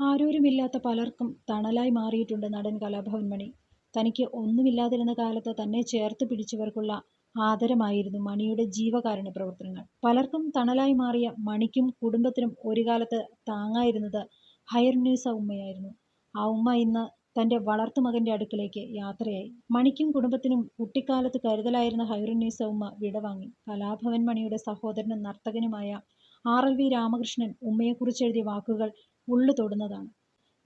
ആരോരുമില്ലാത്ത പലർക്കും തണലായി മാറിയിട്ടുണ്ട് നടൻ കലാഭവൻ മണി തനിക്ക് ഒന്നുമില്ലാതിരുന്ന കാലത്ത് തന്നെ ചേർത്ത് പിടിച്ചവർക്കുള്ള ആദരമായിരുന്നു മണിയുടെ ജീവകാരുണ്യ പ്രവർത്തനങ്ങൾ. പലർക്കും തണലായി മാറിയ മണിക്കും കുടുംബത്തിനും ഒരു കാലത്ത് താങ്ങായിരുന്നത് ഹയർ ന്യൂസ് ഉമ്മയായിരുന്നു. ആ ഉമ്മ ഇന്ന് തന്റെ വളർത്തുമകന്റെ അടുക്കിലേക്ക് യാത്രയായി. മണിക്കും കുടുംബത്തിനും കുട്ടിക്കാലത്ത് കരുതലായിരുന്ന ഹൈറുന്നീസ ഉമ്മ വിടവാങ്ങി കലാഭവൻ മണിയുടെ സഹോദരനും നർത്തകനുമായ ആർ എൽ വി രാമകൃഷ്ണൻ ഉമ്മയെക്കുറിച്ച് എഴുതിയ വാക്കുകൾ ഉള്ളു തൊടുന്നതാണ്.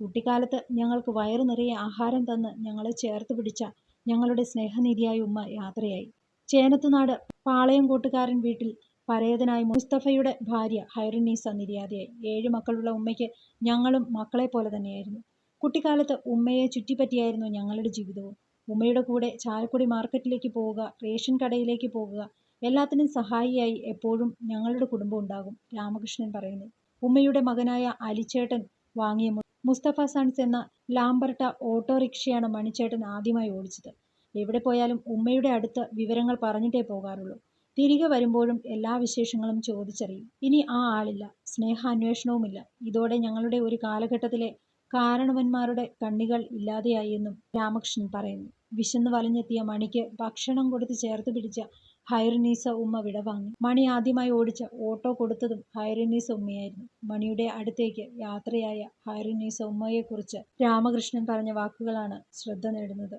കുട്ടിക്കാലത്ത് ഞങ്ങൾക്ക് വയറു നിറയെ ആഹാരം തന്ന് ഞങ്ങളെ ചേർത്ത് പിടിച്ച ഞങ്ങളുടെ സ്നേഹനിധിയായ ഉമ്മ യാത്രയായി. ചേനത്തുനാട് പാളയംകോട്ടുകാരൻ വീട്ടിൽ പരേതനായ മുസ്തഫയുടെ ഭാര്യ ഹൈറുനീസ നിര്യാതയായി ഏഴ് മക്കളുള്ള ഉമ്മയ്ക്ക് ഞങ്ങളും മക്കളെ പോലെ തന്നെയായിരുന്നു. കുട്ടിക്കാലത്ത് ഉമ്മയെ ചുറ്റിപ്പറ്റിയായിരുന്നു ഞങ്ങളുടെ ജീവിതവും. ഉമ്മയുടെ കൂടെ ചാലക്കുടി മാർക്കറ്റിലേക്ക് പോവുക റേഷൻ കടയിലേക്ക് പോകുക എല്ലാത്തിനും സഹായിയായി എപ്പോഴും ഞങ്ങളുടെ കുടുംബം ഉണ്ടാകും രാമകൃഷ്ണൻ പറയുന്നു. ഉമ്മയുടെ മകനായ അലിച്ചേട്ടൻ വാങ്ങിയ മുസ്തഫ സൺസ് എന്ന ലാംബർട്ട ഓട്ടോറിക്ഷയാണ് മണിച്ചേട്ടൻ ആദ്യമായി ഓടിച്ചത്. എവിടെ പോയാലും ഉമ്മയുടെ അടുത്ത് വിവരങ്ങൾ പറഞ്ഞിട്ടേ പോകാറുള്ളൂ. തിരികെ വരുമ്പോഴും എല്ലാ വിശേഷങ്ങളും ചോദിച്ചറിയും. ഇനി ആ ആളില്ല സ്നേഹാന്വേഷണവുമില്ല. ഇതോടെ ഞങ്ങളുടെ ഒരു കാലഘട്ടത്തിലെ കാരണവന്മാരുടെ കണ്ണികൾ ഇല്ലാതെയായി എന്നും രാമകൃഷ്ണൻ പറയുന്നു. വിശന്ന് വലഞ്ഞെത്തിയ മണിക്ക് ഭക്ഷണം കൊടുത്ത് ചേർത്ത് പിടിച്ച ഹൈറുന്നീസ ഉമ്മ വിടവാങ്ങി മണി ആദ്യമായി ഓടിച്ച ഓട്ടോ കൊടുത്തതും ഹൈറിനീസ ഉമ്മയായിരുന്നു. മണിയുടെ അടുത്തേക്ക് യാത്രയായ ഹൈറിനീസ ഉമ്മയെക്കുറിച്ച് രാമകൃഷ്ണൻ പറഞ്ഞ വാക്കുകളാണ് ശ്രദ്ധ നേടുന്നത്.